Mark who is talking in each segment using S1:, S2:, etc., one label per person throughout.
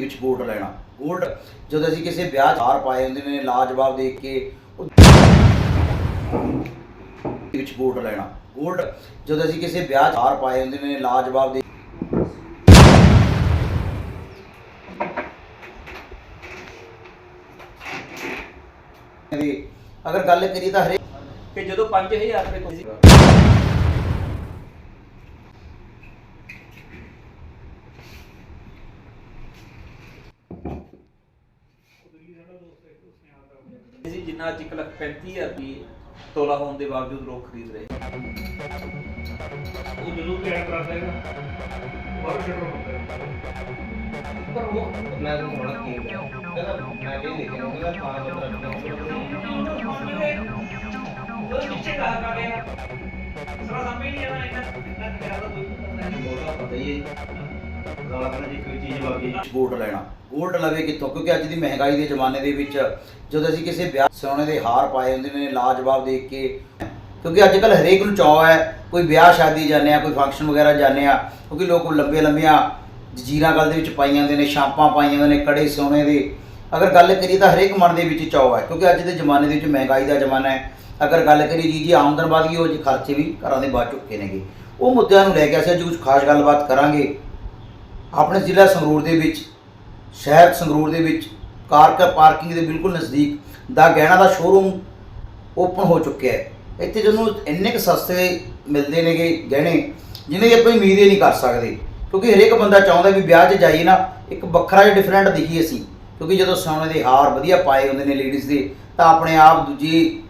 S1: ਵਿੱਚ ਗੋਲਡ ਲੈਣਾ। ਗੋਲਡ ਜਦੋਂ ਅਸੀਂ ਕਿਸੇ ਵਿਆਹ 'ਚ ਹਾਰ ਪਾਏ ਹੁੰਦੇ ਨੇ, ਲਾਜਵਾਬ ਦੇਖ ਕੇ ਵਿੱਚ ਗੋਲਡ ਲੈਣਾ। ਗੋਲਡ ਜਦੋਂ ਅਸੀਂ ਕਿਸੇ ਵਿਆਹ 'ਚ ਹਾਰ ਪਾਏ ਹੁੰਦੇ ਨੇ, ਲਾਜਵਾਬ ਦੇ ਅਗਰ ਗੱਲ ਕਰੀਏ ਤਾਂ ਹਰੇ
S2: ਕਿ ਜਦੋਂ 5000 ਰੁਪਏ ਤੁਸੀਂ ਜਿੰਨਾ ਅੱਜ 1 ਲੱਖ 35000 ਰੁਪਏ ਤੋਲਾ ਹੋਣ ਦੇ ਬਾਵਜੂਦ ਲੋਕ ਖਰੀਦ ਰਹੇ।
S3: ਉਹ ਜਦੋਂ ਤਿਆਰ ਕਰਦਾ ਹੁੰਦਾ
S4: ਪਰ ਉਹ ਮੈਂ ਤਾਂ ਥੋੜਾ ਕੀ ਕਹਿੰਦਾ ਮੈਂ ਵੀ ਨਹੀਂ ਕਹਿੰਦਾ ਪਾਣਾ ਪੱਤਰ
S3: ਉਹ ਪਿੱਛੇ ਕਹਾ ਕਾ ਗਿਆ ਸਰਾ ਸਮਝ ਨਹੀਂ ਆਣਾ ਇਹਨਾਂ ਇਹਨਾਂ ਕਿਹਾ ਤਾਂ ਕੋਈ ਪਤਾ ਨਹੀਂ।
S4: ਬੋਲਦਾ ਪਤਾ ਹੀ ਹੈ ਗਾਲਾਂ
S1: ਗੋਲਡ ਲੈਣਾ। ਗੋਲਡ ਲਵੇ ਕਿੱਥੋਂ? ਕਿਉਂਕਿ ਅੱਜ ਦੀ ਮਹਿੰਗਾਈ ਦੇ ਜ਼ਮਾਨੇ ਦੇ ਵਿੱਚ ਜਦੋਂ ਅਸੀਂ ਕਿਸੇ ਵਿਆਹ ਸੋਨੇ ਦੇ ਹਾਰ ਪਾਏ ਹੁੰਦੇ ਨੇ, ਲਾਜਵਾਬ ਦੇਖ ਕੇ, ਕਿਉਂਕਿ ਅੱਜ ਕੱਲ ਹਰੇਕ ਨੂੰ ਚਾਅ ਹੈ, ਕੋਈ ਵਿਆਹ ਸ਼ਾਦੀ ਜਾਂਦੇ ਆ, ਕੋਈ ਫੰਕਸ਼ਨ ਵਗੈਰਾ ਜਾਂਦੇ ਆ, ਕਿਉਂਕਿ ਲੋਕ ਲੰਬੇ ਲੰਬੀਆਂ ਜਜੀਰਾਂ ਗੱਲ ਦੇ ਵਿੱਚ ਪਾਈਆਂ ਹੁੰਦੇ ਨੇ, ਛਾਪਾਂ ਪਾਈਆਂ ਹੁੰਦੇ ਨੇ, ਕੜੇ ਸੋਨੇ ਦੇ। ਅਗਰ ਗੱਲ ਕਰੀਏ ਤਾਂ ਹਰੇਕ ਮਨ ਦੇ ਵਿੱਚ ਚਾਅ ਹੈ, ਕਿਉਂਕਿ ਅੱਜ ਦੇ ਜ਼ਮਾਨੇ ਦੇ ਵਿੱਚ ਮਹਿੰਗਾਈ ਦਾ ਜ਼ਮਾਨਾ ਹੈ। ਅਗਰ ਗੱਲ ਕਰੀਏ ਜੀ ਜੀ ਆਮਦਨ ਵਧ ਗਈ, ਉਹ ਜੀ ਖਰਚੇ ਵੀ ਘਰਾਂ ਦੇ ਵੱਧ ਚੁੱਕੇ ਨੇਗੇ। ਉਹ ਮੁੱਦਿਆਂ ਨੂੰ ਲੈ ਕੇ ਅਸੀਂ ਅੱਜ ਕੁਝ ਖਾਸ ਗੱਲਬਾਤ ਕਰਾਂਗੇ। ਆਪਣੇ ਜ਼ਿਲ੍ਹਾ ਸੰਗਰੂਰ ਦੇ ਵਿੱਚ, ਸ਼ਹਿਰ ਸੰਗਰੂਰ ਦੇ ਵਿੱਚ, ਕਾਰ ਪਾਰਕਿੰਗ ਦੇ ਬਿਲਕੁਲ ਨਜ਼ਦੀਕ ਦਾ ਗਹਿਣਾ ਦਾ ਸ਼ੋਰੂਮ ਓਪਨ ਹੋ ਚੁੱਕਿਆ ਹੈ। ਇੱਥੇ ਜਿਹਨੂੰ ਇੰਨੇ ਕੁ ਸਸਤੇ ਮਿਲਦੇ ਨੇਗੇ ਗਹਿਣੇ ਜਿਹਨੇ ਆਪਾਂ ਉਮੀਦ ਹੀ ਨਹੀਂ ਕਰ ਸਕਦੇ। ਕਿਉਂਕਿ ਹਰੇਕ ਬੰਦਾ ਚਾਹੁੰਦਾ ਵੀ ਵਿਆਹ 'ਚ ਜਾਈਏ ਨਾ, ਇੱਕ ਵੱਖਰਾ ਜਿਹਾ ਡਿਫਰੈਂਟ ਦਿਖੀਏ ਅਸੀਂ। ਕਿਉਂਕਿ ਜਦੋਂ ਸੋਨੇ ਦੇ ਹਾਰ ਵਧੀਆ ਪਾਏ ਹੁੰਦੇ ਨੇ ਲੇਡੀਜ਼ ਦੇ, ਤਾਂ ਆਪਣੇ ਆਪ ਦੂਜੀ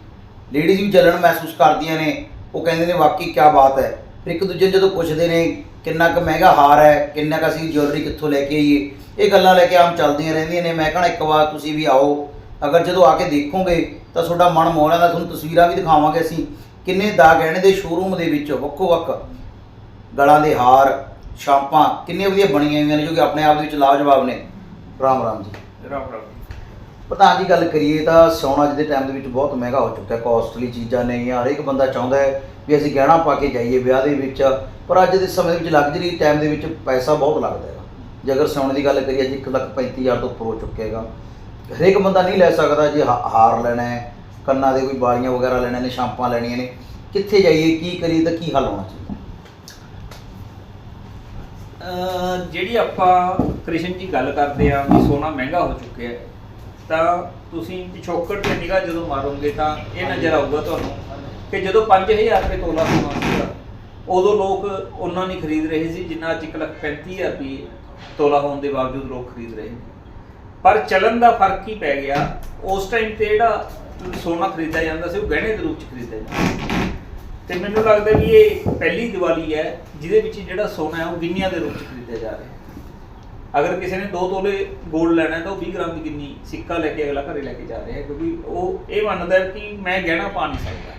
S1: ਲੇਡੀਜ਼ ਵੀ ਜਲਣ ਮਹਿਸੂਸ ਕਰਦੀਆਂ ਨੇ। ਉਹ ਕਹਿੰਦੇ ਨੇ, ਵਾਕਈ ਕੀ ਬਾਤ ਹੈ। ਫਿਰ ਇੱਕ ਦੂਜੇ ਨੂੰ ਜਦੋਂ ਪੁੱਛਦੇ ਨੇ ਕਿੰਨਾ ਕੁ ਮਹਿੰਗਾ ਹਾਰ ਹੈ, ਕਿੰਨਾ ਕੁ ਅਸੀਂ ਜਿਊਲਰੀ ਕਿੱਥੋਂ ਲੈ ਕੇ ਆਈਏ, ਇਹ ਗੱਲਾਂ ਲੈ ਕੇ ਆਮ ਚੱਲਦੀਆਂ ਰਹਿੰਦੀਆਂ ਨੇ। ਮੈਂ ਕਹਣਾ ਇੱਕ ਵਾਰ ਤੁਸੀਂ ਵੀ ਆਓ। ਅਗਰ ਜਦੋਂ ਆ ਕੇ ਦੇਖੋਗੇ, ਤਾਂ ਤੁਹਾਡਾ ਮਨ ਮੋਹ ਲੈਂਦਾ। ਤੁਹਾਨੂੰ ਤਸਵੀਰਾਂ ਵੀ ਦਿਖਾਵਾਂਗੇ ਅਸੀਂ। ਕਿੰਨੇ ਦਾ ਗਹਿਣੇ ਦੇ ਸ਼ੋਰੂਮ ਦੇ ਵਿੱਚ ਵੱਖੋ ਵੱਖ ਗਲਾਂ ਦੇ ਹਾਰ, ਸ਼ਾਂਪਾਂ ਕਿੰਨੇ ਵਧੀਆ ਬਣੀਆਂ ਹੋਈਆਂ ਨੇ, ਜੋ ਕਿ ਆਪਣੇ ਆਪ ਦੇ ਵਿੱਚ ਲਾਜਵਾਬ ਨੇ। ਰਾਮ ਰਾਮ ਜੀ।
S2: ਰਾਮ ਰਾਮ
S1: ਪ੍ਰਧਾਨ ਜੀ ਗੱਲ ਕਰੀਏ ਤਾਂ ਸੋਨਾ ਅੱਜ ਦੇ ਟਾਈਮ ਦੇ ਵਿੱਚ ਬਹੁਤ ਮਹਿੰਗਾ ਹੋ ਚੁੱਕਾ ਹੈ ਕਾਸਟਲੀ ਚੀਜ਼ਾਂ ਨੇ ਜਾਂ ਹਰੇਕ ਬੰਦਾ ਚਾਹੁੰਦਾ ਹੈ ਵੀ ਅਸੀਂ ਗਹਿਣਾ ਪਾ ਕੇ ਜਾਈਏ ਵਿਆਹ ਦੇ ਵਿੱਚ, ਪਰ ਅੱਜ ਦੇ ਸਮੇਂ ਦੇ ਵਿੱਚ ਲਗਜ਼ਰੀ ਟਾਈਮ ਦੇ ਵਿੱਚ ਪੈਸਾ ਬਹੁਤ ਲੱਗਦਾ ਹੈਗਾ। ਜੇ ਅਗਰ ਸੋਨੇ ਦੀ ਗੱਲ ਕਰੀਏ, ਅੱਜ 135000 ਤੋਂ ਉੱਪਰ ਹੋ ਚੁੱਕਿਆ ਹੈਗਾ। ਹਰੇਕ ਬੰਦਾ ਨਹੀਂ ਲੈ ਸਕਦਾ ਜੇ ਹਾ- ਹਾਰ ਲੈਣਾ ਹੈ, ਕੰਨਾਂ ਦੇ ਕੋਈ ਬਾਲੀਆਂ ਵਗੈਰਾ ਲੈਣੇ ਨੇ, ਸ਼ਾਂਪਾਂ ਲੈਣੀਆਂ ਨੇ। ਕਿੱਥੇ ਜਾਈਏ, ਕੀ ਕਰੀਏ ਤਾਂ ਕੀ ਹੱਲ ਹੋਣਾ ਚਾਹੀਦਾ?
S2: ਅਹ ਜਿਹੜੀ ਆਪਾਂ ਕ੍ਰਿਸ਼ਨ ਜੀ ਗੱਲ ਕਰਦੇ ਆ ਵੀ ਸੋਨਾ ਮਹਿੰਗਾ ਹੋ ਚੁੱਕਿਆ ਹੈ ਤਾਂ ਤੁਸੀਂ ਪਿਛੋਕੜ ਤੇ ਨਿਗਾਹ ਜਦੋਂ ਮਾਰੋਗੇ ਤਾਂ ਇਹ ਨਜ਼ਰ ਆਊਗਾ ਤੁਹਾਨੂੰ ਕਿ ਜਦੋਂ 5000 ਰੁਪਏ ਤੋਲਾ ਸੋਨਾ ਸੀਗਾ, ਉਦੋਂ ਲੋਕ ਉਹਨਾਂ ਨਹੀਂ ਖਰੀਦ ਰਹੇ ਸੀ, ਜਿੰਨਾ ਅੱਜ 135000 ਰੁਪਏ ਤੋਲਾ ਹੋਣ ਦੇ ਬਾਵਜੂਦ ਲੋਕ ਖਰੀਦ ਰਹੇ ਨੇ। ਪਰ ਚੱਲਣ ਦਾ ਫ਼ਰਕ ਹੀ ਪੈ ਗਿਆ। ਉਸ ਟਾਈਮ ਤੇ ਜਿਹੜਾ ਸੋਨਾ ਖਰੀਦਿਆ ਜਾਂਦਾ ਸੀ, ਉਹ ਗਹਿਣੇ ਦੇ ਰੂਪ ਚ ਖਰੀਦਿਆ ਜਾਂਦਾ ਤੇ ਮੈਨੂੰ ਲੱਗਦਾ ਵੀ ਇਹ ਪਹਿਲੀ ਦੀਵਾਲੀ ਹੈ, ਜਿਹਦੇ ਵਿੱਚ ਜਿਹੜਾ ਸੋਨਾ ਹੈ, ਉਹ ਗਿੰਨੀਆਂ ਦੇ ਰੂਪ ਚ ਖਰੀਦਿਆ ਜਾ ਰਿਹਾ ਹੈ। ਅਗਰ ਕਿਸੇ ਨੇ 2 ਤੋਲੇ 골ਡ ਲੈਣਾ ਤਾਂ ਉਹ 20 ਗ੍ਰਾਮ ਦੀ ਕਿੰਨੀ ਸਿੱਕਾ ਲੈ ਕੇ ਅਗਲਾ ਘਰੇ ਲੈ ਕੇ ਜਾ ਰਿਹਾ ਹੈ, ਕਿਉਂਕਿ ਉਹ ਇਹ ਮੰਨਦਾ ਕਿ ਮੈਂ ਗਹਿਣਾ ਪਾ ਨਹੀਂ ਸਕਦਾ।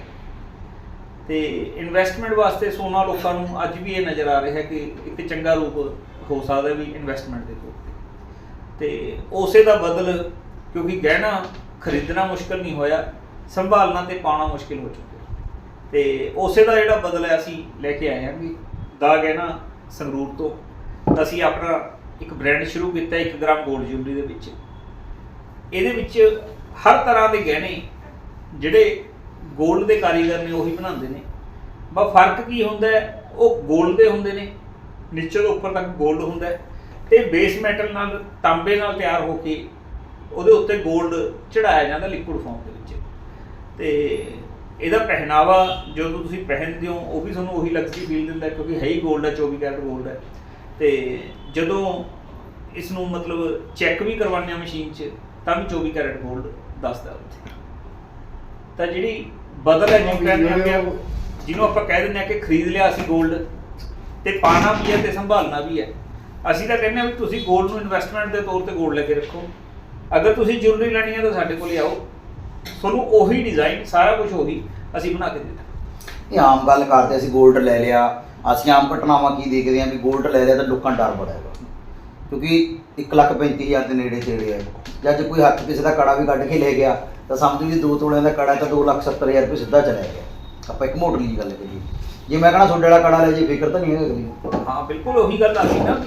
S2: ਤੇ ਇਨਵੈਸਟਮੈਂਟ ਵਾਸਤੇ ਸੋਨਾ ਲੋਕਾਂ ਨੂੰ ਅੱਜ ਵੀ ਇਹ ਨਜ਼ਰ ਆ ਰਿਹਾ ਹੈ ਕਿ ਇੱਕ ਚੰਗਾ ਰੂਪ ਹੋ ਸਕਦਾ ਵੀ ਇਨਵੈਸਟਮੈਂਟ ਦੇ ਤੌਰ ਤੇ। ਤੇ ਉਸੇ ਦਾ ਬਦਲ ਕਿਉਂਕਿ ਗਹਿਣਾ ਖਰੀਦਣਾ ਮੁਸ਼ਕਲ ਨਹੀਂ ਹੋਇਆ, ਸੰਭਾਲਣਾ ਤੇ ਪਾਉਣਾ ਮੁਸ਼ਕਲ ਹੋ ਚੁੱਕਿਆ। ਤੇ ਉਸੇ ਦਾ ਜਿਹੜਾ ਬਦਲ ਹੈ, ਅਸੀਂ ਲੈ ਕੇ ਆਏ ਹਾਂ ਵੀ ਦਾ ਗਹਿਣਾ ਸੰਗਰੂਰ ਤੋਂ, ਅਸੀਂ ਆਪਣਾ ਇੱਕ ਬ੍ਰਾਂਡ ਸ਼ੁਰੂ ਕੀਤਾ 1 ਗ੍ਰਾਮ ਗੋਲਡ ਜੁਬਲੀ ਦੇ ਵਿੱਚ। ਇਹਦੇ ਵਿੱਚ ਹਰ ਤਰ੍ਹਾਂ ਦੇ ਗਹਿਣੇ ਜਿਹੜੇ ਗੋਲਡ ਦੇ ਕਾਰੀਗਰ ਨੇ ਉਹੀ ਬਣਾਉਂਦੇ ਨੇ। ਬਸ ਫ਼ਰਕ ਕੀ ਹੁੰਦਾ ਉਹ ਗੋਲਡ ਦੇ ਹੁੰਦੇ ਨੇ। ਨੀਚੇ ਤੋਂ ਉੱਪਰ ਤੱਕ ਗੋਲਡ ਹੁੰਦਾ ਤੇ ਬੇਸ ਮੈਟਲ ਨਾਲ, ਤਾਂਬੇ ਨਾਲ ਤਿਆਰ ਹੋ ਕੇ ਉਹਦੇ ਉੱਤੇ ਗੋਲਡ ਚੜਾਇਆ ਜਾਂਦਾ ਲਿਕੁਇਡ ਫਾਰਮ ਦੇ ਵਿੱਚ। ਤੇ ਇਹਦਾ ਪਹਿਨਾਵਾ ਜਦੋਂ ਤੁਸੀਂ ਪਹਿਨਦੇ ਹੋ, ਉਹ ਵੀ ਤੁਹਾਨੂੰ ਉਹੀ ਲਗਜ਼ਰੀ ਫੀਲ ਦਿੰਦਾ ਕਿਉਂਕਿ ਹੈ ਹੀ ਗੋਲਡ ਹੈ 24 ਕੈਰਟ ਗੋਲਡ ਹੈ। ਤੇ ਜਦੋਂ ਇਸ ਨੂੰ ਮਤਲਬ ਚੈੱਕ ਵੀ ਕਰਵਾਉਂਦੇ ਆ ਮਸ਼ੀਨ 'ਚ ਤਾਂ ਵੀ 24 ਕੈਰਟ ਗੋਲਡ ਦੱਸਦਾ ਉੱਥੇ। ਤਾਂ ਜਿਹੜੀ ਬਦਲ ਹੈ ਜਿਹਨੂੰ ਕਹਿੰਦੇ ਆ ਜਿਹਨੂੰ ਆਪਾਂ ਕਹਿ ਦਿੰਦੇ ਆ ਕਿ ਖਰੀਦ ਲਿਆ ਅਸੀਂ ਗੋਲਡ ਤੇ ਪਾਣਾ ਵੀ ਹੈ ਤੇ ਸੰਭਾਲਣਾ ਵੀ ਹੈ। ਅਸੀਂ ਤਾਂ ਕਹਿੰਦੇ ਆ ਵੀ ਤੁਸੀਂ ਗੋਲਡ ਨੂੰ ਇਨਵੈਸਟਮੈਂਟ ਦੇ ਤੌਰ ਤੇ ਗੋਲਡ ਲੈ ਕੇ ਰੱਖੋ। ਅਗਰ ਤੁਸੀਂ ਜੁਲਰੀ ਲੈਣੀ ਹੈ ਤਾਂ ਸਾਡੇ ਕੋਲ ਆਓ। ਤੁਹਾਨੂੰ ਉਹੀ ਡਿਜ਼ਾਈਨ ਸਾਰਾ ਕੁਝ ਉਹੀ ਅਸੀਂ ਬਣਾ ਕੇ ਦੇ ਦਾਂਗੇ।
S1: ਇਹ ਆਮ ਗੱਲ ਕਰਦੇ ਅਸੀਂ ਗੋਲਡ ਲੈ ਲਿਆ। ਅਸੀਂ ਆਮ ਘਟਨਾਵਾਂ ਕੀ ਦੇਖਦੇ ਹਾਂ ਵੀ 골ਡ ਲੈ ਲਿਆ ਤਾਂ ਲੋਕਾਂ ਨੂੰ ਡਰ ਬੜਾ ਹੈਗਾ। ਕਿਉਂਕਿ 135000 ਦੇ ਨੇੜੇ ਤੇੜੇ ਹੈ ਜਾਂ ਜੇ ਕੋਈ ਹੱਥ ਕਿਸੇ ਦਾ ਕੜਾ ਵੀ ਕੱਢ ਕੇ ਲੈ ਗਿਆ, ਤਾਂ ਸਮਝ ਜੀ ਦੋ ਤੋਲਿਆਂ ਦਾ ਕੜਾ ਤਾਂ 270000 ਰੁਪਏ ਸਿੱਧਾ ਚਲਾ ਗਿਆ। ਆਪਾਂ ਇੱਕ ਮੋਟਰ ਦੀ ਗੱਲ ਕਰੀਏ। ਜੇ ਮੈਂ ਕਹਣਾ ਤੁਹਾਡੇ ਵਾਲਾ ਕੜਾ ਲੈ ਜੇ, ਫਿਕਰ ਤਾਂ ਨਹੀਂ ਹੈਗਾ ਕਦੀ।
S2: ਹਾਂ, ਬਿਲਕੁਲ ਉਹੀ ਗੱਲ ਆ ਗਈ ਨਾ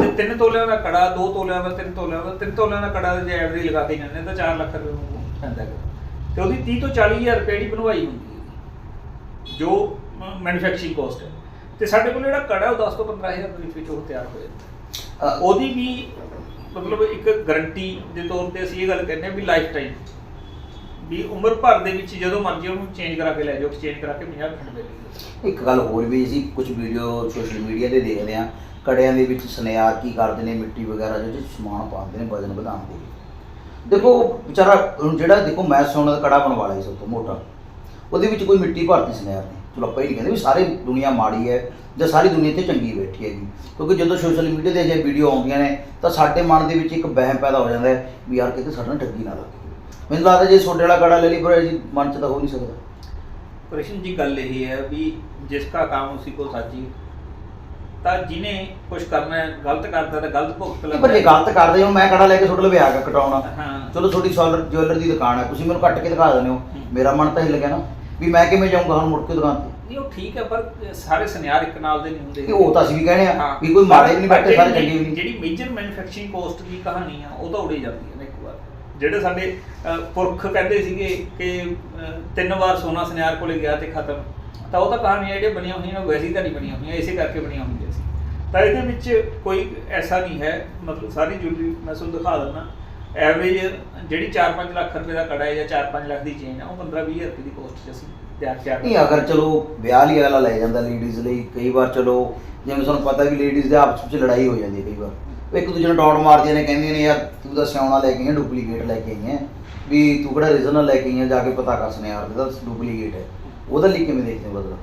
S2: ਜੇ ਤਿੰਨ ਤੋਲਿਆਂ ਦਾ ਕੜਾ, ਦੋ ਤੋਲਿਆਂ ਦਾ, ਤਿੰਨ ਤੋਲਿਆਂ ਦਾ, ਤਿੰਨ ਤੋਲਿਆਂ ਦਾ ਕੜਾ ਜੇ ਐਵਰੇਜ ਲਗਾ ਜਾਂਦੇ ਤਾਂ 4 ਲੱਖ ਰੁਪਏ ਨੂੰ ਪੈਂਦਾ ਤੇ ਉਹਦੀ 30 ਤੋਂ 40 ਹਜ਼ਾਰ ਰੁਪਏ ਦੀ ਬਣਵਾਈ ਹੁੰਦੀ ਹੈ। ਜੋ ਮੈਨੂਫੈਕਚਰਿੰਗ ਕੋਸਟ ਹੈ। ਤੇ ਸਾਡੇ ਕੋਲ ਜਿਹੜਾ ਕੜਾ ਉਹ 10 ਤੋਂ 15 ਹਜ਼ਾਰ ਦੇ ਵਿੱਚ ਉਹ ਤਿਆਰ ਹੋ ਜਾਂਦਾ ਉਹਦੀ ਵੀ ਮਤਲਬ ਇੱਕ ਗਾਰੰਟੀ ਦੇ ਤੌਰ ਤੇ ਅਸੀਂ ਇਹ ਗੱਲ ਕਹਿੰਦੇ ਹਾਂ ਵੀ ਲਾਈਫ ਟਾਈਮ ਵੀ ਉਮਰ ਭਰ ਦੇ ਵਿੱਚ ਜਦੋਂ ਮਰਜ਼ੀ ਉਹਨੂੰ ਚੇਂਜ ਕਰਾ ਕੇ ਲੈ ਜਾਓ ਐਕਸਚੇਂਜ ਕਰਾ ਕੇ 50% ਦੇ ਦਿਓ।
S1: ਇੱਕ ਗੱਲ ਹੋਰ ਵੀ ਅਸੀਂ ਕੁਝ ਵੀਡੀਓ ਸੋਸ਼ਲ ਮੀਡੀਆ ਤੇ ਦੇਖਦੇ ਆ ਕੜਿਆਂ ਦੇ ਵਿੱਚ ਸੁਨਿਆਰ ਕੀ ਕਰਦੇ ਨੇ, ਮਿੱਟੀ ਵਗੈਰਾ ਜਿਹੜੇ ਸਮਾਨ ਪਾਉਂਦੇ ਨੇ, ਵਜ਼ਨ ਵਧਾਉਣ ਦੇ ਲਈ। ਦੇਖੋ ਵਿਚਾਰਾ ਜਿਹੜਾ ਦੇਖੋ, ਮੈਂ ਸੋਨਾ ਦਾ ਕੜਾ ਬਣਵਾ ਲਿਆ ਸਭ ਤੋਂ ਮੋਟਾ। ਉਹਦੇ ਵਿੱਚ ਕੋਈ ਮਿੱਟੀ ਭਰਤੀ ਸੁਨਿਆਰ ਨਹੀਂ। ਲੋਕਾਂ ਹੀ ਕਹਿੰਦੇ ਵੀ ਸਾਰੇ ਦੁਨੀਆ ਮਾੜੀ ਹੈ ਜਾਂ ਸਾਰੀ ਦੁਨੀਆ ਤੇ ਚੰਗੀ ਬੈਠੀ ਹੈਗੀ। ਕਿਉਂਕਿ ਜਦੋਂ ਸੋਸ਼ਲ ਮੀਡੀਆ ਤੇ ਜੇ ਵੀਡੀਓ ਆਉਂਦੀਆਂ ਨੇ ਤਾਂ ਸਾਡੇ ਮਨ ਦੇ ਵਿੱਚ ਇੱਕ ਵਹਿਮ ਪੈਦਾ ਹੋ ਜਾਂਦਾ ਹੈ ਵੀ ਯਾਰ ਕਿਤੇ ਸਾਡੇ ਨਾਲ ਠੱਗੀ ਨਾ ਲੱਗੇ। ਮੈਨੂੰ ਲੱਗਦਾ ਜੇ ਸੋਡੇ ਵਾਲਾ ਕੜਾ ਲੈ ਲਈ ਪਰ ਜੀ ਮਨ 'ਚ ਤਾਂ ਹੋ ਨਹੀਂ ਸਕਦਾ।
S2: ਕ੍ਰਿਸ਼ਨ ਜੀ ਗੱਲ ਇਹ ਹੈ ਵੀ ਜਿਸ ਦਾ ਕੰਮ ਉਸੇ ਕੋ ਸਾਜੀ ਤਾਂ ਜਿਨੇ ਕੁਝ ਕਰਨਾ ਗਲਤ ਕਰਦਾ ਤਾਂ ਗਲਤ ਭੁਗਤ
S1: ਲੈਂਦਾ ਪਰ ਜੇ ਗਲਤ ਕਰਦੇ ਹੋ ਮੈਂ ਕੜਾ ਲੈ ਕੇ ਤੁਹਾਡੇ ਲਵੇ ਕੇ ਕਟਾਉਣਾ? ਚਲੋ ਤੁਹਾਡੀ ਸੋਲਰ ਜੁਐਲਰ ਦੀ ਦੁਕਾਨ ਹੈ ਤੁਸੀਂ ਮੈਨੂੰ ਕੱਟ ਕੇ ਦਿਖਾ ਦਿੰਦੇ ਹੋ। ਮੇਰਾ ਮਨ ਤਾਂ ਹਿੱਲ ਗਿਆ ਨਾ ਵੀ ਮੈਂ ਕਿਵੇਂ ਜਾਊਂਗਾ ਹੁਣ ਮੁੜ ਕੇ ਦੁਕਾਨ ਤੇ?
S2: ਨਹੀਂ ਉਹ ਠੀਕ ਹੈ ਪਰ ਸਾਰੇ ਸੁਨਿਆਰ ਇੱਕ ਨਾਲ ਦੇ ਨਹੀਂ ਹੁੰਦੇ।
S1: ਉਹ ਤਾਂ ਅਸੀਂ ਵੀ ਕਹਿੰਦੇ ਆ। ਵੀ ਕੋਈ ਮਾੜੇ ਨਹੀਂ ਬੈਠੇ ਸਾਰੇ ਚੰਗੇ ਵੀ ਨਹੀਂ।
S2: ਜਿਹੜੀ ਮੇਜਰ ਮੈਨੂਫੈਕਚਰਿੰਗ ਕੋਸਟ ਦੀ ਕਹਾਣੀ ਆ ਉਹ ਤਾਂ ਉੜੇ ਜਾਂਦੀ ਹੈ ਨਾ ਇੱਕ ਵਾਰ। ਜਿਹੜੇ ਸਾਡੇ ਪੁਰਖ ਕਹਿੰਦੇ ਸੀਗੇ ਕਿ ਤਿੰਨ ਵਾਰ ਸੋਨਾ ਸੁਨਿਆਰ ਕੋਲੇ ਗਿਆ ਤੇ ਖਤਮ। ਤਾਂ ਉਹ ਤਾਂ ਕਹਾਣੀਆਂ ਜਿਹੜੀਆਂ ਬਣੀਆਂ ਹੋਈਆਂ ਨੇ ਵੈਸੇ ਤਾਂ ਨਹੀਂ ਬਣੀਆਂ ਹੋਈਆਂ ਇਸੇ ਕਰਕੇ ਬਣੀਆਂ ਹੋਈਆਂ ਸੀ। ਤਾਂ ਇਹਦੇ ਵਿੱਚ ਕੋਈ ਐਸਾ ਨਹੀਂ ਹੈ ਮਤਲਬ ਸਾਰੀ ਜੁਐਲਰੀ ਮੈਂ ਤੁਹਾਨੂੰ ਦਿਖਾ ਦਿੰਦਾ। ਐਵਰੇਜ ਜਿਹੜੀ 4-5 ਲੱਖ ਰੁਪਏ ਦਾ ਕੜਾ ਹੈ ਜਾਂ 4-5 ਲੱਖ ਦੀ ਚੇਨ ਹੈ ਉਹ 15-20 ਰੁਪਏ ਦੀ ਕੋਸਟ 'ਚ ਅਸੀਂ ਤਿਆਰ
S1: ਨਹੀਂ ਅਗਰ ਚਲੋ ਵਿਆਹ ਲਈ ਅਗਲਾ ਲੈ ਜਾਂਦਾ ਲੇਡੀਜ਼ ਲਈ ਕਈ ਵਾਰ ਚਲੋ ਜਿਵੇਂ ਤੁਹਾਨੂੰ ਪਤਾ ਵੀ ਲੇਡੀਜ਼ ਦੇ ਆਪਸ ਵਿੱਚ ਲੜਾਈ ਹੋ ਜਾਂਦੀ ਹੈ ਕਈ ਵਾਰ। ਉਹ ਇੱਕ ਦੂਜੇ ਨੂੰ ਡਾਟ ਮਾਰਦੀਆਂ ਨੇ ਕਹਿੰਦੀਆਂ ਨੇ ਯਾਰ ਤੂੰ ਤਾਂ ਸਿਆਉਣਾ ਲੈ ਕੇ ਆਈ ਡੁਪਲੀਕੇਟ ਲੈ ਕੇ ਆਈ ਹੈ ਵੀ ਤੂੰ ਕਿਹੜਾ ਰੀਜਨਲ ਲੈ ਕੇ ਆਈ ਹੈ ਜਾ ਕੇ ਪਤਾ ਕਰ ਸੁਨਿਆਰ ਦਾ ਡੁਪਲੀਕੇਟ ਹੈ। ਉਹਦਾ ਲਈ ਕਿਵੇਂ ਦੇਖਦੇ ਹੋ ਬਦਲਾ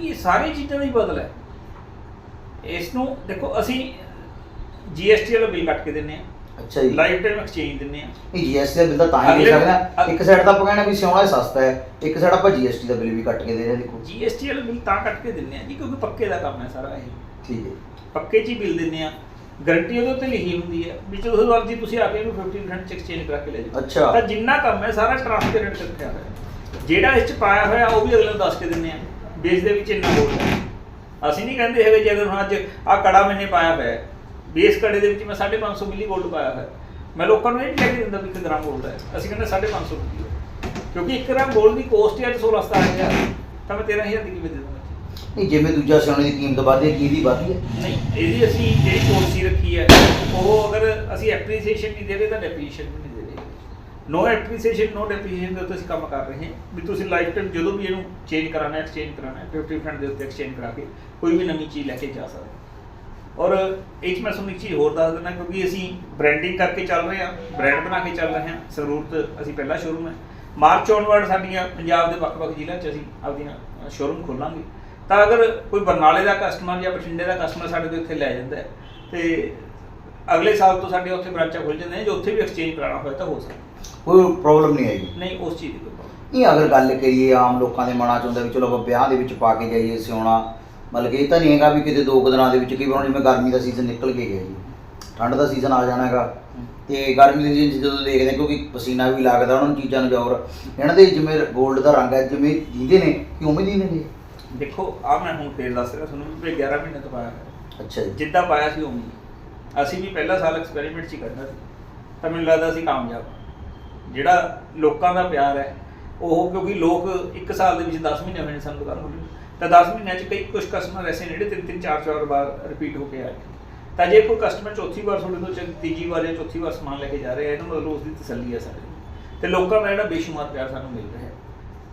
S2: ਇਹ ਸਾਰੀ ਚੀਜ਼ਾਂ ਦਾ ਹੀ ਬਦਲ ਹੈ। ਇਸ ਨੂੰ ਦੇਖੋ ਅਸੀਂ GST ਵਾਲਾ ਬਿੱਲ ਕੱਟ ਕੇ ਦਿੰਨੇ ਆ
S1: ਅੱਛਾ ਜੀ।
S2: ਲਾਈਫ ਟਾਈਮ ਐਕਸਚੇਂਜ ਦਿੰਨੇ ਆ
S1: ਨਹੀਂ ਜੀਐਸਟੀ ਦਾ ਬਿੱਲ ਤਾਂ ਤਾਂ ਹੀ ਦੇ
S2: ਅਗਲੇ-
S1: ਸਕਦਾ ਇੱਕ ਸਾਈਡ ਤਾਂ ਆਪਾਂ ਕਹਿਣਾ ਵੀ ਸਿਆਉਣਾ ਇਹ ਸਸਤਾ ਹੈ ਇੱਕ ਸਾਈਡ ਆਪਾਂ ਜੀਐਸਟੀ ਦਾ ਬਿੱਲ ਵੀ ਕੱਟ ਕੇ ਦੇ ਰਹੇ ਹਾਂ ਦੇਖੋ।
S2: GST ਵਾਲਾ ਬਿੱਲ ਤਾਂ ਕੱਟ ਕੇ ਦਿੰਨੇ ਆ ਜੀ ਕਿਉਂਕਿ ਪੱਕੇ ਦਾ ਕੰਮ ਹੈ ਸਾਰਾ ਇਹ।
S1: ਠੀਕ ਹੈ।
S2: ਪੱਕੇ 'ਚ ਹੀ ਬਿੱਲ ਦਿੰਨੇ ਆ ਗਾਰੰਟੀ ਉਹਦੇ ਉੱਤੇ ਲਿਖੀ ਹੁੰਦੀ ਹੈ ਵੀ ਜਦੋਂ ਮਰਜ਼ੀ ਤੁਸੀਂ ਆ ਕੇ ਇਹਨੂੰ 50% ਚ ਐਕਸਚੇਂਜ ਕਰਾ ਕੇ ਲੈ ਜਾਓ।
S1: ਅੱਛਾ।
S2: ਤਾਂ ਜਿੰਨਾ ਕੰਮ ਹੈ ਸਾਰਾ ਟ੍ਰਾਂਸਪੇਰੈਂਟ ਰੱਖਿਆ ਹੋਇਆ ਜਿਹੜਾ ਇਸ 'ਚ ਪਾਇਆ ਹੋਇਆ ਉਹ ਵੀ ਅਗਲੇ ਨੂੰ ਦੱਸ ਕੇ ਦਿੰਨੇ ਆ ਬੇਸ ਦੇ ਵਿੱਚ ਇੰਨਾ ਹੈ। ਅਸੀਂ ਨਹੀਂ ਕਹਿੰਦੇ ਹੈਗੇ ਜੇ ਅਗਰ ਹੁਣ ਅੱਜ ਆ ਕੜਾ ਮੈਨੇ ਪਾਇਆ ਹੋਇਆ ਹੈ ਬੇਸ ਕੜੇ ਦੇ ਵਿੱਚ ਮੈਂ 550 ਮਿਲੀ ਗੋਲਡ ਪਾਇਆ ਹੋਇਆ ਹੈ। ਮੈਂ ਲੋਕਾਂ ਨੂੰ ਇਹ ਨਹੀਂ ਲੈ ਕੇ ਦਿੰਦਾ ਵੀ 1 ਗ੍ਰਾਮ ਗੋਲਡ ਹੈ ਅਸੀਂ ਕਹਿੰਦੇ 550 ਮਿਲੀ ਹੈ। ਕਿਉਂਕਿ 1 ਗ੍ਰਾਮ ਗੋਲਡ ਦੀ ਕੋਸਟ ਹੈ 16 17000 ਤਾਂ ਮੈਂ 13000 ਦੀ ਕਿਵੇਂ ਦੇ ਦੂੰਗਾ
S1: ਨਹੀਂ ਜਿਵੇਂ ਦੂਜਾ ਸਿਆਉਣੇ ਦੀ ਕੀਮਤ ਵਧਦੀ ਹੈ ਕਿਹਦੀ ਵਧਦੀ ਹੈ
S2: ਨਹੀਂ ਇਹਦੀ ਅਸੀਂ ਜਿਹੜੀ ਪਾਲਿਸੀ ਰੱਖੀ ਹੈ ਉਹ ਅਗਰ ਅਸੀਂ ਐਪਰੀਸੀਏਸ਼ਨ ਨਹੀਂ ਦੇ ਰਹੇ ਤਾਂ ਡੈਪਰੀਸ਼ੀਏਸ਼ਨ ਵੀ ਨਹੀਂ ਦੇ ਰਹੇ ਨੋ ਐਪਰੀਸੀਏਸ਼ਨ ਨੋ ਡੈਪਰੀਸ਼ੀਏਸ਼ਨ ਦੇ ਉੱਤੇ ਅਸੀਂ ਕੰਮ ਕਰ ਰਹੇ ਹਾਂ ਵੀ ਤੁਸੀਂ ਲਾਈਫ ਟਾਈਮ ਜਦੋਂ ਵੀ ਇਹਨੂੰ ਚੇਂਜ ਕਰਾਣਾ ਐਕਸਚੇਂਜ ਕਰਾਣਾ 50% ਦੇ ਉੱਤੇ ਐਕਸਚੇਂਜ ਕਰਾ ਕੇ ਕੋਈ ਵੀ ਨਵੀਂ ਚੀਜ਼ ਲੈ ਕੇ ਜਾ ਸਕਦੇ ਹੋ। ਔਰ ਇਹ 'ਚ ਮੈਂ ਤੁਹਾਨੂੰ ਇੱਕ ਚੀਜ਼ ਹੋਰ ਦੱਸ ਦਿੰਦਾ ਕਿਉਂਕਿ ਅਸੀਂ ਬ੍ਰਾਂਡਿੰਗ ਕਰਕੇ ਚੱਲ ਰਹੇ ਹਾਂ ਬ੍ਰਾਂਡ ਬਣਾ ਕੇ ਚੱਲ ਰਹੇ ਹਾਂ ਸਰੂਰਤ ਅਸੀਂ ਪਹਿਲਾ ਸ਼ੋਰੂਮ ਹੈ। ਮਾਰਚ ਔਨਵਰਡ ਸਾਡੀਆਂ ਪੰਜਾਬ ਦੇ ਵੱਖ-ਵੱਖ ਜ਼ਿਲ੍ਹਿਆਂ 'ਚ ਅਸੀਂ ਆਪਦੀਆਂ ਸ਼ੋਰੂਮ ਖੋਲਾਂਗੇ। ਤਾਂ ਅਗਰ ਕੋਈ ਬਰਨਾਲੇ ਦਾ ਕਸਟਮਰ ਜਾਂ ਬਠਿੰਡੇ ਦਾ ਕਸਟਮਰ ਸਾਡੇ ਤੋਂ ਇੱਥੇ ਲੈ ਜਾਂਦਾ ਹੈ ਤੇ ਅਗਲੇ ਸਾਲ ਤੋਂ ਸਾਡੇ ਉੱਥੇ ਬ੍ਰਾਂਚਾਂ ਖੁੱਲ ਜਾਂਦੀਆਂ ਨੇ ਜੇ ਉੱਥੇ ਵੀ ਐਕਸਚੇਂਜ ਕਰਾਉਣਾ ਹੋਏ ਤਾਂ ਹੋ ਸਕਦਾ।
S1: ਕੋਈ ਪ੍ਰੋਬਲਮ ਨਹੀਂ ਆਏਗੀ
S2: ਨਹੀਂ ਉਸ ਚੀਜ਼ ਦੀ ਕੋਈ problem
S1: ਨਹੀਂ ਅਗਰ ਗੱਲ ਕਰੀਏ ਆਮ ਲੋਕਾਂ ਦੇ ਮਨਾਂ ਚ ਹੁੰਦਾ ਵੀ ਚਲੋ ਆਪਾਂ ਵਿਆਹ ਦੇ ਵਿੱਚ ਪਾ ਕੇ ਜਾਈਏ ਸਿਉਣਾ ਮਤਲਬ ਕਿ ਇਹ ਤਾਂ ਨਹੀਂ ਹੈਗਾ ਵੀ ਕਿਤੇ ਦੋ ਕੁ ਦਿਨਾਂ ਦੇ ਵਿੱਚ ਵਾਰ ਹੁਣ ਜਿਵੇਂ ਗਰਮੀ ਦਾ ਸੀਜ਼ਨ ਨਿਕਲ ਕੇ ਗਿਆ ਜੀ। ਠੰਡ ਦਾ ਸੀਜ਼ਨ ਆ ਜਾਣਾ ਹੈਗਾ। ਤੇ ਗਰਮੀ ਦੇ ਸੀਜ਼ਨ ਜਦੋਂ ਦੇਖਦੇ ਕਿਉਂਕਿ ਪਸੀਨਾ ਵੀ ਲੱਗਦਾ ਉਹਨਾਂ ਨੂੰ ਚੀਜ਼ਾਂ ਨੂੰ ਜ਼ੋਰ। ਇਹਨਾਂ ਦੇ ਜਿਵੇਂ 골ਡ ਦਾ ਰੰਗ ਹੈ ਜਿਵੇਂ ਦੀਂਦੇ ਨੇ ਕਿ ਉਵੇਂ ਦੀਂਦੇ ਨੇ?
S2: ਦੇਖੋ ਆ ਮੈਂ ਹੁਣ ਫੇਰ ਦੱਸ ਰਿਹਾ ਤੁਹਾਨੂੰ ਵੀ 11 ਮਹੀਨੇ ਤੋਂ ਪਾਇਆ ਹੈ
S1: ਅੱਛਾ ਜੀ।
S2: ਜਿੱਦਾਂ ਪਾਇਆ ਸੀ ਉਵੇਂ। ਅਸੀਂ ਵੀ ਪਹਿਲਾ ਸਾਲ ਐਕਸਪੈਰੀਮੈਂਟ 'ਚ ਹੀ ਕਰਨਾ ਸੀ। ਤਾਂ ਮੈਨੂੰ ਲੱਗਦਾ ਸੀ ਕਾਮਯਾਬ। ਜਿਹੜਾ ਲੋਕਾਂ ਦਾ ਪਿਆਰ ਹੈ ਉਹ ਕਿਉਂਕਿ ਲੋਕ ਇੱਕ ਸਾਲ ਦੇ ਵਿੱਚ 10 ਮਹੀਨੇ ਹੋਏ ਨੇ ਸਾਨੂੰ ਦੁਕਾਨ ਖੋਲ੍ਹੀ ਤਾਂ 10 ਮਹੀਨਿਆਂ 'ਚ ਕਈ ਕੁਝ ਕਸਟਮਰ ਐਸੇ ਨੇ ਜਿਹੜੇ ਤਿੰਨ ਤਿੰਨ ਚਾਰ ਚਾਰ ਵਾਰ ਰਿਪੀਟ ਹੋ ਕੇ ਆਏ ਤਾਂ ਜੇ ਕੋਈ ਕਸਟਮਰ ਚੌਥੀ ਵਾਰ ਤੁਹਾਡੇ ਤੋਂ ਚ- ਤੀਜੀ ਵਾਰ ਜਾਂ ਚੌਥੀ ਵਾਰ ਸਮਾਨ ਲੈ ਕੇ ਜਾ ਰਿਹਾ ਹੈ ਇਹਨੂੰ ਮਤਲਬ ਉਸ ਦੀ ਤਸੱਲੀ ਹੈ ਸਾਡੇ। ਤੇ ਲੋਕਾਂ ਦਾ ਜਿਹੜਾ ਬੇਸ਼ੁਮਾਰ ਪਿਆਰ ਸਾਨੂੰ ਮਿਲ ਰਿਹਾ ਹੈ।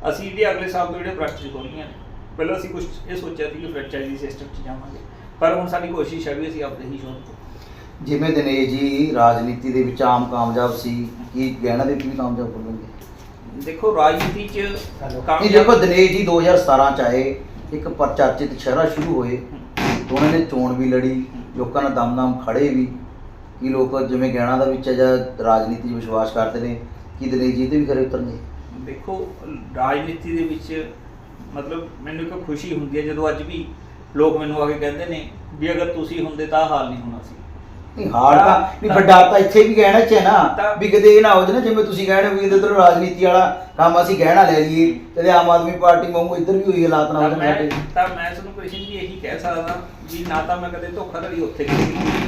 S2: ਅਸੀਂ ਜਿਹੜੇ ਅਗਲੇ ਸਾਲ ਤੋਂ ਜਿਹੜੇ ਬ੍ਰਾਂਚ ਖੋਲ੍ਹਣੀਆਂ ਨੇ ਪਹਿਲਾਂ ਅਸੀਂ ਕੁਝ ਇਹ ਸੋਚਿਆ ਸੀ ਕਿ ਫਰੈਂਚਾਈਜ਼ੀ ਸਿਸਟਮ 'ਚ ਜਾਵਾਂਗੇ। ਪਰ ਹੁਣ ਸਾਡੀ ਕੋਸ਼ਿਸ਼ ਹੈ ਵੀ ਅਸੀਂ ਆਪਦੇ ਹੀ ਤੋਂ
S1: ਜਿਵੇਂ ਦਿਨੇਸ਼ ਜੀ ਰਾਜਨੀਤੀ ਦੇ ਵਿੱਚ ਆਮ ਕਾਮਯਾਬ ਸੀ ਕੀ ਗਹਿਣਾ ਦੇ ਵਿੱਚ ਵੀ ਕਾਮਯਾਬ ਬਣਨਗੇ
S2: ਦੇਖੋ ਰਾਜਨੀਤੀ 'ਚ
S1: ਨਹੀਂ ਦੇਖੋ ਦਿਨੇਸ਼ ਜੀ 2017 ਚ ਆਏ। ਇੱਕ ਪਰਚਰਚਿਤ ਸ਼ਹਿਰਾ ਸ਼ੁਰੂ ਹੋਏ ਉਹਨਾਂ ਨੇ ਚੋਣ ਵੀ ਲੜੀ, ਲੋਕਾਂ ਨਾਲ ਦਮ-ਦਮ ਖੜੇ ਵੀ, ਕਿ ਲੋਕ ਜਿਵੇਂ ਗਿਆਣਾ ਦਾ ਵਿੱਚ ਹੈ ਜਾਂ ਰਾਜਨੀਤੀ 'ਚ ਵਿਸ਼ਵਾਸ ਕਰਦੇ ਨੇ, ਕਿ ਦਿਨੇਸ਼ ਜੀ ਤੇ ਵੀ ਖਰੇ ਉਤਰਨਗੇ?
S2: ਦੇਖੋ, ਰਾਜਨੀਤੀ ਦੇ ਵਿੱਚ ਮਤਲਬ ਮੈਨੂੰ ਇੱਕ ਖੁਸ਼ੀ ਹੁੰਦੀ ਹੈ ਜਦੋਂ ਅੱਜ ਵੀ ਲੋਕ ਮੈਨੂੰ ਆ ਕੇ ਕਹਿੰਦੇ ਨੇ ਵੀ ਅਗਰ ਤੁਸੀਂ ਹੁੰਦੇ ਤਾਂ ਹਾਲ ਨਹੀਂ ਹੋਣਾ ਸੀ।
S1: ਨਹੀਂ ਹਾਰ ਤਾਂ ਨਹੀਂ ਵੱਡਾ ਤਾਂ ਇੱਥੇ ਵੀ ਕਹਿਣਾ ਚ ਹੈ ਨਾ। ਵੀ ਕਿਤੇ ਇਹ ਨਾ ਹੋ ਨਾ ਜਿਵੇਂ ਤੁਸੀਂ ਕਹਿਣੇ ਵੀ ਇਹਦੇ ਤੋਂ ਰਾਜਨੀਤੀ ਵਾਲਾ ਕੰਮ ਅਸੀਂ ਗਹਿਣਾ ਲੈ ਲਈਏ ਤੇ ਆਮ ਆਦਮੀ ਪਾਰਟੀ ਵਾਂਗੂ ਇੱਧਰ ਵੀ ਹੋਈ ਹਾਲਾਤ ਨਾ ਹੋ ਜਾਣ
S2: ਤਾਂ ਮੈਂ ਤੁਹਾਨੂੰ ਕ੍ਰਿਸ਼ਨ ਜੀ ਇਹੀ ਕਹਿ ਸਕਦਾ ਵੀ ਨਾ ਤਾਂ ਮੈਂ ਕਦੇ ਧੋਖਾਧੜੀ ਉੱਥੇ ਕੀਤੀ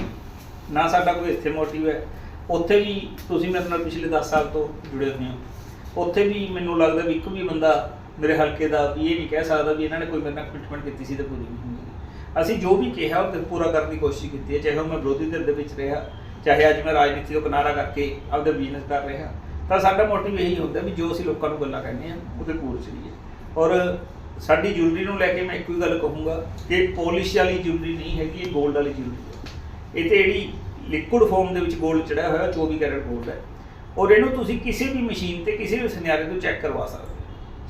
S2: ਨਾ ਸਾਡਾ ਕੋਈ ਇੱਥੇ ਮੋਟਿਵ ਹੈ। ਉੱਥੇ ਵੀ ਤੁਸੀਂ ਮੇਰੇ ਨਾਲ ਪਿਛਲੇ 10 ਸਾਲ ਤੋਂ ਜੁੜੇ ਹੋਏ ਹੋ। ਉੱਥੇ ਵੀ ਮੈਨੂੰ ਲੱਗਦਾ ਵੀ ਇੱਕ ਵੀ ਬੰਦਾ ਮੇਰੇ ਹਲਕੇ ਦਾ ਵੀ ਇਹ ਨਹੀਂ ਕਹਿ ਸਕਦਾ ਵੀ ਇਹਨਾਂ ਨੇ ਕੋਈ ਮੇਰੇ ਨਾਲ ਕਮਿਟਮੈਂਟ ਕੀਤੀ ਸੀ ਤੇ ਪੂਰੀ ਨਹੀਂ। ਅਸੀਂ ਜੋ ਵੀ ਕਿਹਾ, ਉਹ ਪੂਰਾ ਕਰਨ ਦੀ ਕੋਸ਼ਿਸ਼ ਕੀਤੀ ਹੈ। ਚਾਹੇ ਉਹ ਮੈਂ ਵਿਰੋਧੀ ਧਿਰ ਦੇ ਵਿੱਚ ਰਿਹਾ, ਚਾਹੇ ਅੱਜ ਮੈਂ ਰਾਜਨੀਤੀ ਤੋਂ ਕਿਨਾਰਾ ਕਰਕੇ ਆਪਦਾ ਬਿਜ਼ਨਸ ਕਰ ਰਿਹਾ, ਤਾਂ ਸਾਡਾ ਮੋਟਿਵ ਇਹੀ ਹੁੰਦਾ ਵੀ ਜੋ ਅਸੀਂ ਲੋਕਾਂ ਨੂੰ ਗੱਲਾਂ ਕਰਨੀਆਂ ਉਹਦੇ ਪੂਰ ਚਲੀਏ ਔਰ ਸਾਡੀ ਜੁਲਰੀ ਨੂੰ ਲੈ ਕੇ ਮੈਂ ਇੱਕੋ ਹੀ ਗੱਲ ਕਹੂੰਗਾ ਕਿ ਪੋਲਿਸ਼ ਵਾਲੀ ਜੁਲਰੀ ਨਹੀਂ ਹੈਗੀ, ਇਹ 골ਡ ਵਾਲੀ ਜੁਲਰੀ ਹੈ। ਇਹ ਤੇ ਜਿਹੜੀ ਲਿਕੁਇਡ ਫਾਰਮ ਦੇ ਵਿੱਚ 골ਡ ਚੜਿਆ ਹੋਇਆ 24 ਕੈਰਟ 골ਡ ਹੈ। ਔਰ ਇਹਨੂੰ ਤੁਸੀਂ ਕਿਸੇ ਵੀ ਮਸ਼ੀਨ ਤੇ, ਕਿਸੇ ਵੀ ਸੁਨਿਆਰੇ ਤੋਂ ਚੈੱਕ ਕਰਵਾ ਸਕਦੇ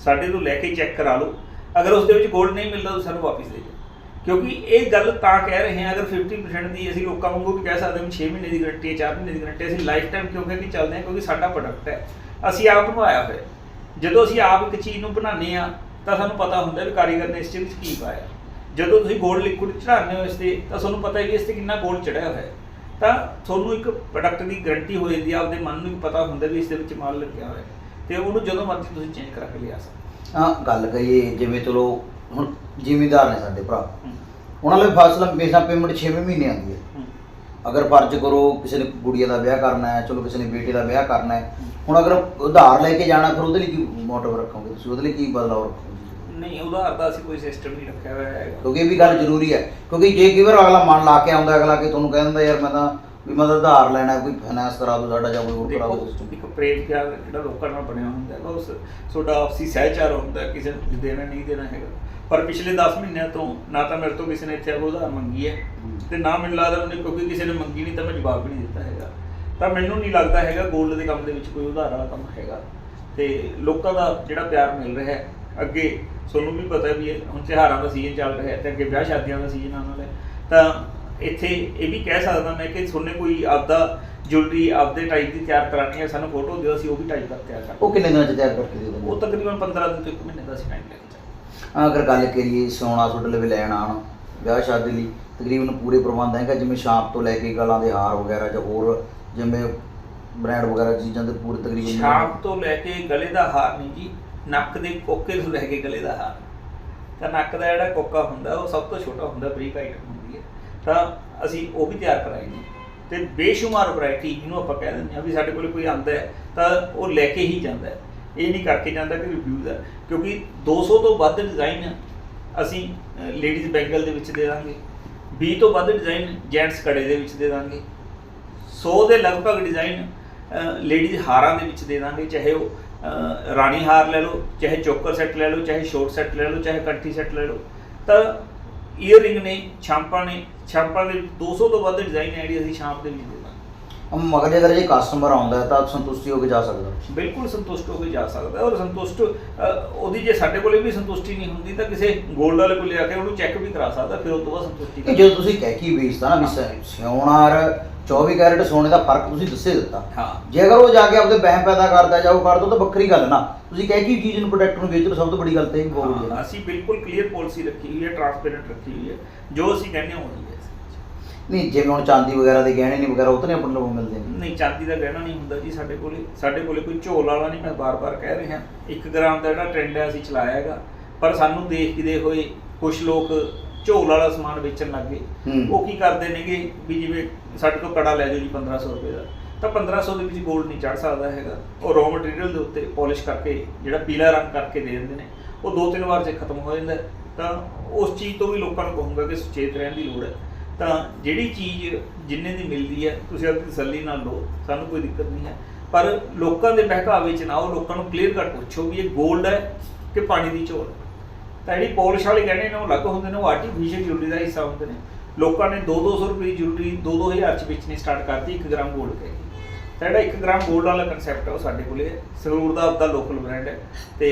S2: ਸਾਡੇ ਤੋਂ ਲੈ ਕੇ ਚੈੱਕ ਕਰਾ ਲਓ। ਅਗਰ ਉਸ ਦੇ ਵਿੱਚ 골ਡ ਨਹੀਂ ਮਿਲਦਾ ਤਾਂ ਸਾਨੂੰ ਵਾਪਸ ਦੇ ਦਿਓ। ਕਿਉਂਕਿ ਇਹ ਗੱਲ ਤਾਂ ਕਹਿ ਰਹੇ ਹਾਂ, ਅਗਰ 50% ਦੀ ਅਸੀਂ ਲੋਕਾਂ ਵਾਂਗੂ ਵੀ ਕਹਿ ਸਕਦੇ ਹਾਂ 6 ਮਹੀਨੇ ਦੀ ਗਾਰੰਟੀ ਹੈ 4 ਮਹੀਨੇ ਦੀ ਗਾਰੰਟੀ ਅਸੀਂ ਲਾਈਫ ਟਾਈਮ ਕਿਉਂ ਕਹਿੰਦੇ ਚੱਲਦੇ ਹਾਂ? ਕਿਉਂਕਿ ਸਾਡਾ ਪ੍ਰੋਡਕਟ ਹੈ। ਅਸੀਂ ਆਪ ਬਣਵਾਇਆ ਹੋਇਆ। ਜਦੋਂ ਅਸੀਂ ਆਪ ਇੱਕ ਚੀਜ਼ ਨੂੰ ਬਣਾਉਂਦੇ ਆ ਤਾਂ ਸਾਨੂੰ ਪਤਾ ਹੁੰਦਾ ਵੀ ਕਾਰੀਗਰ ਨੇ ਇਸ ਚੀਜ਼ ਵਿੱਚ ਕੀ ਪਾਇਆ। ਜਦੋਂ ਤੁਸੀਂ ਗੋਲਡ ਲਿਕੁਇਡ ਚੜਾਉਂਦੇ ਹੋ ਇਸ ਤੇ, ਤਾਂ ਤੁਹਾਨੂੰ ਪਤਾ ਹੈ ਵੀ ਇਸ ਤੇ ਕਿੰਨਾ ਗੋਲਡ ਚੜਿਆ ਹੋਇਆ ਹੈ। ਤਾਂ ਤੁਹਾਨੂੰ ਇੱਕ ਪ੍ਰੋਡਕਟ ਦੀ ਗਾਰੰਟੀ ਹੋ ਜਾਂਦੀ ਹੈ, ਆਪਦੇ ਮਨ ਨੂੰ ਵੀ ਪਤਾ ਹੁੰਦਾ ਵੀ ਇਸ ਦੇ ਵਿੱਚ ਮਾਲ ਲੱਗਿਆ ਹੋਇਆ ਹੈ। ਤੇ ਉਹਨੂੰ ਜਦੋਂ ਮਰਜ਼ੀ ਤੁਸੀਂ ਚੇਂਜ ਕਰਾ ਕੇ ਲਿਆ ਸਕਦੇ
S1: ਹਾਂ, ਗੱਲ ਕਹੀਏ, ਜਿਵੇਂ ਚਲੋ ਹੁਣ ਜ਼ਿਮੀਂਦਾਰ ਨੇ ਸਾਡੇ ਭਰਾ। ਉਹਨਾਂ ਲਈ ਫਸਲ ਹਮੇਸ਼ਾ ਪੇਮੈਂਟ 6 ਮਹੀਨੇ ਆਉਂਦੀ ਹੈ। ਅਗਰ ਫਰਜ਼ ਕਰੋ ਕਿਸੇ ਨੇ ਗੁੜੀਆ ਦਾ ਵਿਆਹ ਕਰਨਾ ਹੈ ਚਲੋ ਕਿਸੇ ਨੇ ਬੇਟੇ ਦਾ ਵਿਆਹ ਕਰਨਾ ਹੈ। ਹੁਣ ਅਗਰ ਉਧਾਰ ਲੈ ਕੇ ਜਾਣਾ ਫਿਰ ਉਹਦੇ ਲਈ ਕੀ ਮੋਟਿਵ ਰੱਖੋਗੇ ਤੁਸੀਂ? ਉਹਦੇ ਲਈ ਕੀ ਬਦਲਾਅ ਰੱਖੋਗੇ?
S2: ਨਹੀਂ ਉਧਾਰ ਦਾ ਅਸੀਂ ਕੋਈ ਸਿਸਟਮ ਨਹੀਂ ਰੱਖਿਆ ਹੋਇਆ
S1: ਕਿਉਂਕਿ ਇਹ ਵੀ ਗੱਲ ਜ਼ਰੂਰੀ ਹੈ। ਕਿਉਂਕਿ ਜੇ ਕਈ ਵਾਰ ਅਗਲਾ ਮਨ ਲਾ ਕੇ ਆਉਂਦਾ ਅਗਲਾ ਕਿ ਤੁਹਾਨੂੰ ਕਹਿ ਦਿੰਦਾ ਯਾਰ ਮੈਂ ਤਾਂ ਵੀ ਮੈਂ ਤਾਂ ਉਧਾਰ ਲੈਣਾ ਕੋਈ ਫਾਈਨਾਂਸ ਕਰਾ ਦਿਓ ਸਾਡਾ ਜਾਂ ਕੋਈ ਹੋਰ ਕਰਾ ਦਿਓ।
S2: ਇੱਕ ਪ੍ਰੇਮ ਪਿਆਰ ਜਿਹੜਾ ਲੋਕਾਂ ਨਾਲ ਬਣਿਆ ਹੁੰਦਾ ਹੈ ਉਸ ਤੁਹਾਡਾ ਆਪਸੀ ਸਹਿਚਾਰ ਹੁੰਦਾ ਕਿਸੇ ਨੂੰ ਦੇਣਾ ਨਹੀਂ ਦੇਣਾ ਹੈਗਾ। ਪਰ ਪਿਛਲੇ 10 ਮਹੀਨਿਆਂ ਤੋਂ ਨਾ ਤਾਂ ਮੇਰੇ ਤੋਂ ਕਿਸੇ ਨੇ ਇੱਥੇ ਉਧਾਰ ਮੰਗੀ ਹੈ ਤੇ ਨਾ ਮੈਨੂੰ ਲੱਗਦਾ ਉਹਨੇ ਕਿਉਂਕਿ ਕਿਸੇ ਨੇ ਮੰਗੀ ਨਹੀਂ ਤਾਂ ਮੈਂ ਜਵਾਬ ਵੀ ਨਹੀਂ ਦਿੱਤਾ ਹੈਗਾ। ਤਾਂ ਮੈਨੂੰ ਨਹੀਂ ਲੱਗਦਾ ਹੈਗਾ 골ਡ ਦੇ ਕੰਮ ਦੇ ਵਿੱਚ ਕੋਈ ਉਧਾਰ ਵਾਲਾ ਕੰਮ ਹੈਗਾ। ਤੇ ਲੋਕਾਂ ਦਾ ਜਿਹੜਾ ਪਿਆਰ ਮਿਲ ਰਿਹਾ ਹੈ ਅੱਗੇ ਤੁਹਾਨੂੰ ਵੀ ਪਤਾ ਵੀ ਇਹ ਹੁਣ ਤਿਉਹਾਰਾਂ ਦਾ ਸੀਜ਼ਨ ਚੱਲ ਰਿਹਾ ਹੈ ਤੇ ਅੱਗੇ ਵਿਆਹ ਸ਼ਾਦੀਆਂ ਦਾ ਸੀਜ਼ਨ ਆਉਣ ਵਾਲਾ ਹੈ। ਤਾਂ ਇੱਥੇ ਇਹ ਵੀ ਕਹਿ ਸਕਦਾ ਮੈਂ ਕਿ ਤੁਹਾਨੇ ਕੋਈ ਆਪਦਾ ਜੁਐਲਰੀ ਆਪਦੇ ਟਾਈਪ ਦੀ ਤਿਆਰ ਕਰਾਣੀ ਹੈ ਸਾਨੂੰ ਫੋਟੋ ਦਿਓ ਅਸੀਂ ਉਹ ਵੀ ਟਾਈਪ ਕਰਕੇ ਤਿਆਰ ਕਰ
S1: ਉਹ ਕਿੰਨੇ ਦਿਨਾਂ ਚ ਤਿਆਰ ਕਰਕੇ ਦੇ ਦਿੰਦੇ?
S2: ਉਹ ਤਕਰੀਬਨ 15 ਦਿਨ ਤੋਂ ਇੱਕ ਮਹੀਨੇ ਦਾ ਅਸੀਂ ਟਾਈਮ ਲੈ ਕੇ ਚੱਲਦੇ
S1: ਹਾਂ, ਅਗਰ ਗੱਲ ਕਰੀਏ ਸੋਨਾ ਤੁਹਾਡੇ ਲਈ ਲੈਣ ਆਉਣ ਵਿਆਹ ਸ਼ਾਦੀ ਲਈ ਤਕਰੀਬਨ ਪੂਰੇ ਪ੍ਰਬੰਧ ਹੈਗਾ ਜਿਵੇਂ ਸ਼ਾਮ ਤੋਂ ਲੈ ਕੇ ਗਲਾਂ ਦੇ ਹਾਰ ਵਗੈਰਾ ਜਾਂ ਹੋਰ ਜਿਵੇਂ ਬ੍ਰਾਂਡ ਵਗੈਰਾ ਚੀਜ਼ਾਂ ਦੇ ਪੂਰੇ ਤਕਰੀਬਨ
S2: ਸ਼ਾਮ ਤੋਂ ਲੈ ਕੇ ਗਲੇ ਦਾ ਹਾਰ ਨਹੀਂ ਜੀ ਨੱਕ ਦੇ ਕੋਕੇ ਤੋਂ ਲੈ ਕੇ ਗਲੇ ਦਾ ਹਾਰ। ਤਾਂ ਨੱਕ ਦਾ ਜਿਹੜਾ ਕੋਕਾ ਹੁੰਦਾ ਉਹ ਸਭ ਤੋਂ ਛੋਟਾ ਹੁੰਦਾ ਬਰੀਕ ਆਈਟਮ ਹੁੰਦੀ ਹੈ। ਤਾਂ ਅਸੀਂ ਉਹ ਵੀ ਤਿਆਰ ਕਰਾਂਗੇ ਤੇ ਬੇਸ਼ੁਮਾਰ ਵੈਰਾਈਟੀ ਜਿਹਨੂੰ ਆਪਾਂ ਕਹਿ ਦਿੰਦੇ ਹਾਂ ਵੀ ਸਾਡੇ ਕੋਲ ਕੋਈ ਆਂਦਾ ਹੈ ਤਾਂ ਉਹ ਲੈ ਕੇ ਹੀ ਜਾਂਦਾ ਹੈ। ਇਹ ਨਹੀਂ ਕਰਕੇ ਜਾਂਦਾ ਕਿ ਰਿਵਿਊਜ਼ ਹੈ ਕਿਉਂਕਿ 200 ਤੋਂ ਵੱਧ ਡਿਜ਼ਾਈਨ ਅਸੀਂ ਲੇਡੀਜ਼ ਬੈਂਗਲ ਦੇ ਵਿੱਚ ਦੇ ਦਾਂਗੇ। 20 ਤੋਂ ਵੱਧ ਡਿਜ਼ਾਈਨ ਜੈਂਟਸ ਕੜੇ ਦੇ ਵਿੱਚ ਦੇ ਦਾਂਗੇ। 100 ਦੇ ਲਗਭਗ ਡਿਜ਼ਾਈਨ ਲੇਡੀਜ਼ ਹਾਰਾਂ ਦੇ ਵਿੱਚ ਦੇ ਦਾਂਗੇ, ਚਾਹੇ ਉਹ ਰਾਣੀ ਹਾਰ ਲੈ ਲਓ, ਚਾਹੇ ਚੋਕਰ ਸੈੱਟ ਲੈ ਲਓ, ਚਾਹੇ ਸ਼ੋਰਟ ਸੈੱਟ ਲੈ ਲਓ, ਚਾਹੇ ਕੰਠੀ ਸੈੱਟ ਲੈ ਲਓ। ਤਾਂ ਈਅਰਿੰਗ ਨੇ, ਛਾਂਪਾਂ ਨੇ, ਛਾਂਪਾਂ ਦੇ ਵਿੱਚ 200 ਤੋਂ ਵੱਧ ਡਿਜ਼ਾਈਨ ਹੈ ਜਿਹੜੀ ਅਸੀਂ ਛਾਂਪ ਦੇ ਵਿੱਚ ਦੇ
S1: ਜੇ ਅਗਰ ਜੇ ਕਸਟਮਰ ਆਉਂਦਾ ਹੈ ਤਾਂ ਸੰਤੁਸ਼ਟੀ ਹੋ ਕੇ ਜਾ ਸਕਦਾ।
S2: ਬਿਲਕੁਲ ਸੰਤੁਸ਼ਟ ਹੋ ਕੇ ਜਾ ਸਕਦਾ ਹੈ ਔਰ ਸੰਤੁਸ਼ਟ ਉਹਦੀ ਜੇ ਸਾਡੇ ਕੋਲੇ ਵੀ ਸੰਤੁਸ਼ਟੀ ਨਹੀਂ ਹੁੰਦੀ ਤਾਂ ਕਿਸੇ 골ਡ ਵਾਲੇ ਕੋਲ ਲਿਆ ਕੇ ਉਹਨੂੰ ਚੈੱਕ ਵੀ ਕਰਾ ਸਕਦਾ ਫਿਰ ਉਸ ਤੋਂ ਬਾਅਦ ਸੰਤੁਸ਼ਟੀ
S1: ਕਿ ਜਦੋਂ ਤੁਸੀਂ ਕਹਿ ਕੀ ਵੇਚਦਾ ਨਾ ਵੀ ਸ- ਸਿਉਣਾਰ 24 ਕੈਰਟ ਸੋਨੇ ਦਾ ਫ਼ਰਕ ਤੁਸੀਂ ਦੱਸੇ ਦਿੱਤਾ।
S2: ਹਾਂ।
S1: ਜੇ ਅਗਰ ਉਹ ਜਾ ਕੇ ਆਪਦੇ ਵਹਿਮ ਪੈਦਾ ਕਰਦਾ ਜਾਂ ਉਹ ਕਰਦਾ ਤਾਂ ਵੱਖਰੀ ਗੱਲ ਨਾ। ਤੁਸੀਂ ਕਹਿ ਕੀ ਚੀਜ਼ ਨੂੰ ਪ੍ਰੋਡਕਟ ਨੂੰ ਵੇਚ ਲਓ ਸਭ ਤੋਂ ਵੱਡੀ ਗੱਲ ਤਾਂ ਇਹ
S2: ਹਾਂ,
S1: ਹੈ
S2: ਅਸੀਂ ਬਿਲਕੁਲ ਕਲੀਅਰ ਪਾਲਿਸੀ ਰੱਖੀ ਹੋਈ ਹੈ ਟਰਾਂਸਪੇਰੈਂਟ ਰੱਖੀ ਹੋਈ ਹੈ। ਜੋ ਅਸੀਂ ਕਹਿੰਦੇ ਹਾਂ ਉਹੀ ਹੈ।
S1: ਨਹੀਂ ਜਿਵੇਂ ਹੁਣ ਚਾਂਦੀ ਵਗੈਰਾ ਦੇ ਗਹਿਣੇ ਨਹੀਂ ਵਗੈਰਾ ਉਹ ਤਾਂ ਨਹੀਂ ਆਪਣੇ ਲੋਕ ਮਿਲਦੇ ਨੇ।
S2: ਨਹੀਂ ਚਾਂਦੀ ਦਾ ਗਹਿਣਾ ਨਹੀਂ ਹੁੰਦਾ ਜੀ ਸਾਡੇ ਕੋਲੇ। ਸਾਡੇ ਕੋਲੇ ਕੋਈ ਝੋਲ ਵਾਲਾ ਨਹੀਂ ਮੈਂ ਬਾਰ-ਬਾਰ ਕਹਿ ਰਿਹਾ। 1 ਗ੍ਰਾਮ ਦਾ ਜਿਹੜਾ ਟ੍ਰੈਂਡ ਹੈ ਅਸੀਂ ਚਲਾਇਆ ਹੈਗਾ ਪਰ ਸਾਨੂੰ ਦੇਖਦੇ ਹੋਏ ਕੁਝ ਲੋਕ ਝੋਲ ਵਾਲਾ ਸਮਾਨ ਵੇਚਣ ਲੱਗ ਗਏ। ਉਹ ਕੀ ਕਰਦੇ ਨੇਗੇ ਵੀ ਜਿਵੇਂ ਸਾਡੇ ਤੋਂ ਕੜਾ ਲੈ ਜਾਓ ਜੀ 1500 ਰੁਪਏ ਦਾ। ਤਾਂ 1500 ਦੇ ਵਿੱਚ 골ਡ ਨਹੀਂ ਚੜ ਸਕਦਾ ਹੈਗਾ। ਉਹ ਰॉ ਮਟੀਰੀਅਲ ਦੇ ਉੱਤੇ ਪਾਲਿਸ਼ ਕਰਕੇ ਜਿਹੜਾ ਪੀਲਾ ਰੰਗ ਕਰਕੇ ਦੇ ਦਿੰਦੇ ਨੇ ਉਹ ਦੋ ਤਿੰਨ ਵਾਰ 'ਚ ਖਤਮ ਹੋ ਜਾਂਦਾ। ਤਾਂ ਉਸ ਚੀਜ਼ ਤੋਂ ਵੀ ਲੋਕਾਂ ਨੂੰ ਕਹੂੰਗਾ ਕਿ ਸੁਚੇਤ ਰਹਿਣ ਦੀ ਲੋੜ ਹੈ। ਤਾਂ ਜਿਹੜੀ ਚੀਜ਼ ਜਿੰਨੇ ਦੀ ਮਿਲਦੀ ਹੈ, ਤੁਸੀਂ ਆਪਣੀ ਤਸੱਲੀ ਨਾਲ ਲਓ, ਸਾਨੂੰ ਕੋਈ ਦਿੱਕਤ ਨਹੀਂ ਹੈ। ਪਰ ਲੋਕਾਂ ਦੇ ਬਹਿਕਾਵੇ ਚ ਨਾ ਉਹ ਲੋਕਾਂ ਨੂੰ ਕਲੀਅਰ ਕੱਟ ਪੁੱਛੋ ਵੀ ਇਹ ਗੋਲਡ ਹੈ ਕਿ ਪਾਣੀ ਦੀ ਝੋਲ ਤਾਂ ਜਿਹੜੀ ਪੋਲਿਸ਼ ਵਾਲੇ ਕਹਿੰਦੇ ਨੇ, ਉਹ ਅਲੱਗ ਹੁੰਦੇ ਨੇ, ਉਹ ਆਰਟੀਫੀਸ਼ੀਅਲ ਜੁਲਰੀ ਦਾ ਹਿੱਸਾ ਹੁੰਦੇ ਨੇ। ਲੋਕਾਂ ਨੇ 2-200 ਰੁਪਏ ਜੁਲਰੀ 2-2000 ਚ ਵੇਚਣੀ ਸਟਾਰਟ ਕਰਤੀ 1 ਗ੍ਰਾਮ 골ਡ ਕੇ। ਤਾਂ ਜਿਹੜਾ 1 ਗ੍ਰਾਮ ਗੋਲਡ ਵਾਲਾ ਕਨਸੈਪਟ ਹੈ ਉਹ ਸਾਡੇ ਕੋਲੇ ਸਰੂਰ ਦਾ ਆਪਦਾ ਲੋਕਲ ਬ੍ਰਾਂਡ ਹੈ। ਤੇ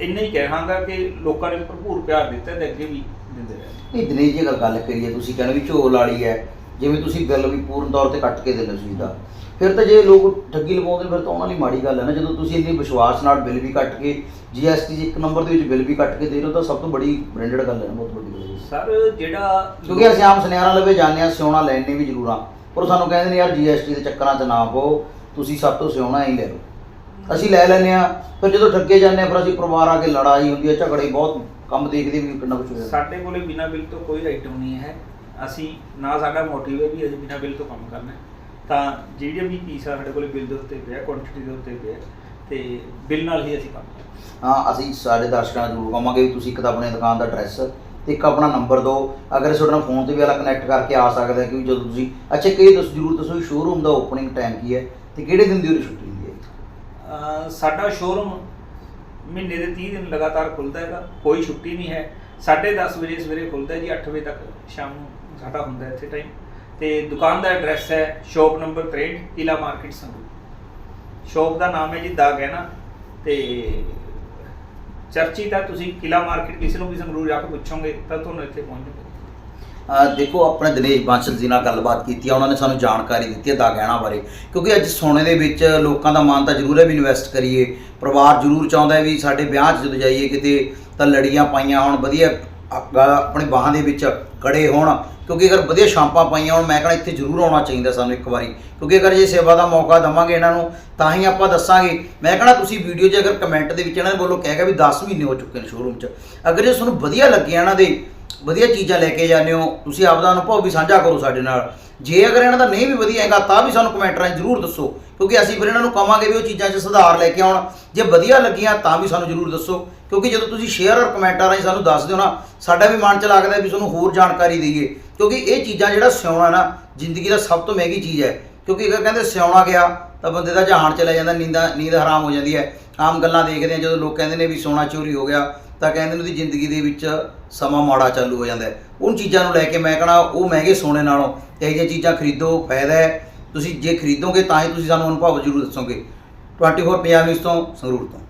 S2: ਇੰਨਾ ਹੀ ਕਹਾਂਗਾ ਕਿ ਲੋਕਾਂ ਨੇ ਭਰਪੂਰ ਪਿਆਰ ਦਿੱਤਾ ਤੇ ਅੱਗੇ ਵੀ ਦਿੰਦੇ ਰਹਿਣ।
S1: ਨਹੀਂ ਦਿਨੇਸ਼ ਜੀ ਅਗਰ ਗੱਲ ਕਰੀਏ ਤੁਸੀਂ ਕਹਿੰਦੇ ਵੀ ਝੋਲ ਵਾਲੀ ਹੈ। ਜਿਵੇਂ ਤੁਸੀਂ ਬਿੱਲ ਵੀ ਪੂਰਨ ਤੌਰ ਤੇ ਕੱਟ ਕੇ ਦਿੰਦੇ ਚੀਜ਼ ਦਾ ਫਿਰ ਤਾਂ ਜੇ ਲੋਕ ਠੱਗੀ ਲਵਾਉਂਦੇ ਫਿਰ ਤਾਂ ਉਹਨਾਂ ਲਈ ਮਾੜੀ ਗੱਲ ਹੈ ਨਾ। ਜਦੋਂ ਤੁਸੀਂ ਇੰਨੀ ਵਿਸ਼ਵਾਸ ਨਾਲ ਬਿੱਲ ਵੀ ਕੱਟ ਕੇ ਜੀਐਸਟੀ ਇੱਕ ਨੰਬਰ ਦੇ ਵਿੱਚ ਬਿੱਲ ਵੀ ਕੱਟ ਕੇ ਦੇ ਰਹੇ ਹੋ ਤਾਂ ਸਭ ਤੋਂ ਬੜੀ ਬ੍ਰਾਂਡਡ ਗੱਲ ਹੈ ਨਾ ਬਹੁਤ ਵੱਡੀ ਗੱਲ ਹੈ।
S2: ਸਰ ਜਿਹੜਾ
S1: ਕਿਉਂਕਿ ਅਸੀਂ ਆਮ ਸੁਨਿਆਰਾਂ ਲਵੇ ਜਾਂਦੇ ਹਾਂ ਸਿਉਣਾ ਲੈਣੇ ਵੀ ਜ਼ਰੂਰ। ਆ ਪਰ ਉਹ ਸਾਨੂੰ ਕਹਿੰਦੇ ਨੇ ਯਾਰ ਜੀਐਸਟੀ ਦੇ ਚੱਕਰਾਂ 'ਚ ਨਾ ਪਾਓ। ਤੁਸੀਂ ਸਭ ਤੋਂ ਸਿਉਣਾ ਹੀ ਲੈ ਲਓ। ਅਸੀਂ ਲੈ ਲੈਂਦੇ ਆ ਫਿਰ ਜਦੋਂ ਠੱਗੇ ਜਾਂਦੇ ਆ ਫਿਰ ਅਸੀਂ ਪਰਿਵਾਰ ਆ ਕੇ ਲੜਾਈ ਹੁੰਦੀ ਹੈ ਝਗੜੇ ਬਹੁਤ ਕੰਮ ਦੇਖਦੇ ਵੀ ਕਿੰਨਾ ਕੁਝ ਹੋ ਜਾਂਦਾ।
S2: ਸਾਡੇ ਕੋਲੇ ਬਿਨਾ ਬਿੱਲ ਤੋਂ ਕੋਈ ਆਈਟਮ ਨਹੀਂ ਹੈ। ਅਸੀਂ ਨਾ ਸਾਡਾ ਮੋਟਿਵ ਹੈ ਵੀ ਅਸੀਂ ਬਿਨਾ ਬਿੱਲ ਤੋਂ ਕੰਮ ਕਰਨਾ। ਤਾਂ ਜਿਹੜੇ ਵੀ ਪੀਸ ਆ ਸਾਡੇ ਕੋਲੇ ਬਿੱਲ ਦੇ ਉੱਤੇ ਪਿਆ ਕੁਆਂਟੀਟੀ ਦੇ ਉੱਤੇ ਪਿਆ ਤੇ ਬਿੱਲ ਨਾਲ ਹੀ ਅਸੀਂ ਕੰਮ
S1: ਹਾਂ ਅਸੀਂ ਸਾਡੇ ਦਰਸ਼ਕਾਂ ਨੂੰ ਜ਼ਰੂਰ ਕਹਾਂਗੇ ਵੀ ਤੁਸੀਂ ਇੱਕ ਤਾਂ ਆਪਣੀ ਦੁਕਾਨ ਦਾ ਐਡਰੈਸ ਤੇ ਇੱਕ ਆਪਣਾ ਨੰਬਰ ਦਿਓ। ਅਗਰ ਤੁਹਾਡੇ ਨਾਲ ਫੋਨ ਤੇ ਵੀ ਵਾਲਾ ਕਨੈਕਟ ਕਰਕੇ ਆ ਸਕਦਾ ਹੈ ਕਿ ਜਦੋਂ ਤੁਸੀਂ ਅੱਛਾ ਕਈ ਦੱਸ ਜ਼ਰੂਰ ਦੱਸੋ ਸ਼ੋਰੂਮ ਦਾ ਓਪਨਿੰਗ ਟਾਈਮ ਕੀ ਹੈ ਤੇ ਕਿਹੜੇ ਦਿਨ ਦੀ ਉਹਦੀ ਛੁੱਟੀ ਹੁੰਦੀ ਹੈ?
S2: ਸਾਡਾ ਸ਼ੋਰੂਮ ਮਹੀਨੇ ਦੇ 30 ਦਿਨ ਲਗਾਤਾਰ ਖੁੱਲਦਾ ਹੈਗਾ, ਕੋਈ ਛੁੱਟੀ ਨਹੀਂ ਹੈ। 10:30 ਵਜੇ ਸਵੇਰੇ ਖੁੱਲਦਾ ਜੀ 8 ਵਜੇ ਤੱਕ ਸ਼ਾਮ ਨੂੰ ਸਾਡਾ ਹੁੰਦਾ ਇੱਥੇ ਟਾਈਮ ਤੇ ਦੁਕਾਨ ਦਾ ਐਡਰੈਸ ਹੈ shop number 63 Qila market Sangrur shop ਦਾ ਨਾਮ ਹੈ ਜੀ ਦਾ ਗਹਿਣਾ ਤੇ ਚਰਚੀ ਤਾਂ ਤੁਸੀਂ ਕਿਲਾ ਮਾਰਕੀਟ ਕਿਸੇ ਨੂੰ ਵੀ ਸੰਗਰੂਰ ਜਾ ਕੇ ਪੁੱਛੋਗੇ, ਤਾਂ ਤੁਹਾਨੂੰ ਇੱਥੇ ਪਹੁੰਚ ਜਾਓਗੇ
S1: ਦੇਖੋ, ਆਪਣੇ ਦਿਨੇਸ਼ ਬਾਂਸਲ ਜੀ ਨਾਲ ਗੱਲਬਾਤ ਕੀਤੀ ਆ, ਉਹਨਾਂ ਨੇ ਸਾਨੂੰ ਜਾਣਕਾਰੀ ਦਿੱਤੀ ਹੈ ਦਾ ਗਹਿਣਾ ਬਾਰੇ। ਕਿਉਂਕਿ ਅੱਜ ਸੋਨੇ ਦੇ ਵਿੱਚ ਲੋਕਾਂ ਦਾ ਮਨ ਤਾਂ ਜ਼ਰੂਰ ਹੈ ਵੀ ਇਨਵੈਸਟ ਕਰੀਏ। ਪਰਿਵਾਰ ਜ਼ਰੂਰ ਚਾਹੁੰਦਾ ਹੈ ਵੀ ਸਾਡੇ ਵਿਆਹ 'ਚ ਜਦੋਂ ਜਾਈਏ, ਕਿਤੇ ਤਾਂ ਲੜੀਆਂ ਪਾਈਆਂ ਹੋਣ, ਵਧੀਆ ਆਪਣੇ ਬਾਹਾਂ ਦੇ ਵਿੱਚ ਕੜੇ ਹੋਣ। ਕਿਉਂਕਿ ਅਗਰ ਵਧੀਆ ਸ਼ਾਂਪਾਂ ਪਾਈਆਂ ਹੋਣ, ਮੈਂ ਕਹਿੰਦਾ ਇੱਥੇ ਜ਼ਰੂਰ ਆਉਣਾ ਚਾਹੀਦਾ ਸਾਨੂੰ ਇੱਕ ਵਾਰੀ। ਕਿਉਂਕਿ ਅਗਰ ਜੇ ਸੇਵਾ ਦਾ ਮੌਕਾ ਦਵਾਂਗੇ ਇਹਨਾਂ ਨੂੰ, ਤਾਂ ਹੀ ਆਪਾਂ ਦੱਸਾਂਗੇ। ਮੈਂ ਕਹਿੰਦਾ ਤੁਸੀਂ ਵੀਡੀਓ 'ਚ ਅਗਰ ਕਮੈਂਟ ਦੇ ਵਿੱਚ ਇਹਨਾਂ ਦੇ ਬੋਲੋ, ਕਹਿ ਗਿਆ ਵੀ 10 ਮਹੀਨੇ ਹੋ ਚੁੱਕੇ ਨੇ ਸ਼ੋਰੂਮ 'ਚ। ਅਗਰ ਜੇ ਤੁਹਾਨੂੰ ਵਧੀਆ ਲੱਗੇ ਇਹਨਾਂ ਦੇ ਵਧੀਆ ਚੀਜ਼ਾਂ ਲੈ ਕੇ ਜਾਂਦੇ ਹੋ, ਤੁਸੀਂ ਆਪਦਾ ਅਨੁਭਵ ਵੀ ਸਾਂਝਾ ਕਰੋ ਸਾਡੇ ਨਾਲ। ਜੇ ਅਗਰ ਇਹਨਾਂ ਦਾ ਨਹੀਂ ਵੀ ਵਧੀਆ ਹੈਗਾ, ਤਾਂ ਵੀ ਸਾਨੂੰ ਕਮੈਂਟ ਰਾਹੀਂ ਜ਼ਰੂਰ ਦੱਸੋ, ਕਿਉਂਕਿ ਅਸੀਂ ਫਿਰ ਇਹਨਾਂ ਨੂੰ ਕਵਾਂਗੇ ਵੀ ਉਹ ਚੀਜ਼ਾਂ 'ਚ ਸੁਧਾਰ ਲੈ ਕੇ ਆਉਣ। ਜੇ ਵਧੀਆ ਲੱਗੀਆਂ, ਤਾਂ ਵੀ ਸਾਨੂੰ ਜ਼ਰੂਰ ਦੱਸੋ, ਕਿਉਂਕਿ ਜਦੋਂ ਤੁਸੀਂ ਸ਼ੇਅਰ ਔਰ ਕਮੈਂਟਾਂ ਰਾਹੀਂ ਸਾਨੂੰ ਦੱਸ ਦਿਓ ਨਾ, ਸਾਡਾ ਵੀ ਮਨ ਚ ਲੱਗਦਾ ਵੀ ਤੁਹਾਨੂੰ ਹੋਰ ਜਾਣਕਾਰੀ ਦਈਏ। ਕਿਉਂਕਿ ਇਹ ਚੀਜ਼ਾਂ ਜਿਹੜਾ ਸਿਉਣਾ ਨਾ, ਜ਼ਿੰਦਗੀ ਦਾ ਸਭ ਤੋਂ ਮਹਿੰਗੀ ਚੀਜ਼ ਹੈ। ਕਿਉਂਕਿ ਅਗਰ ਕਹਿੰਦੇ ਸਿਉਣਾ ਗਿਆ, ਤਾਂ ਬੰਦੇ ਦਾ ਜਹਾਨ ਚਲਾ ਜਾਂਦਾ, ਨੀਂਦਾਂ ਨੀਂਦ ਹਰਾਮ ਹੋ ਜਾਂਦੀ ਹੈ। ਆਮ ਗੱਲਾਂ ਦੇਖਦੇ ਆ ਜਦੋਂ ਲੋਕ ਕਹਿੰਦੇ ਨੇ ਵੀ ਸੋਨਾ ਚੋਰੀ ਹੋ ਗਿਆ ਤਾਂ ਕਹਿੰਦੇ ਨੇ ਉਹਦੀ ਜ਼ਿੰਦਗੀ ਦੇ ਵਿੱਚ ਸਮਾਂ ਮਾੜਾ ਚਾਲੂ ਹੋ ਜਾਂਦਾ ਹੈ। ਚੀਜ਼ਾਂ ਨੂੰ ਲੈ ਕੇ ਮੈਂ ਕਹਣਾ, ਉਹ ਮਹਿੰਗੇ ਸੋਨੇ ਨਾਲੋਂ ਇਹੋ ਜਿਹੀਆਂ ਚੀਜ਼ਾਂ ਖਰੀਦੋ, ਫਾਇਦਾ ਹੈ। ਤੁਸੀਂ ਜੇ ਖਰੀਦੋਗੇ ਤਾਂ ਹੀ ਤੁਸੀਂ ਸਾਨੂੰ ਅਨੁਭਵ ਜ਼ਰੂਰ ਦੱਸੋਗੇ। 24 ਪੰਜਾਬ ਨਿਊਜ਼ ਤੋਂ ਸੰਗਰੂਰ ਤੋਂ।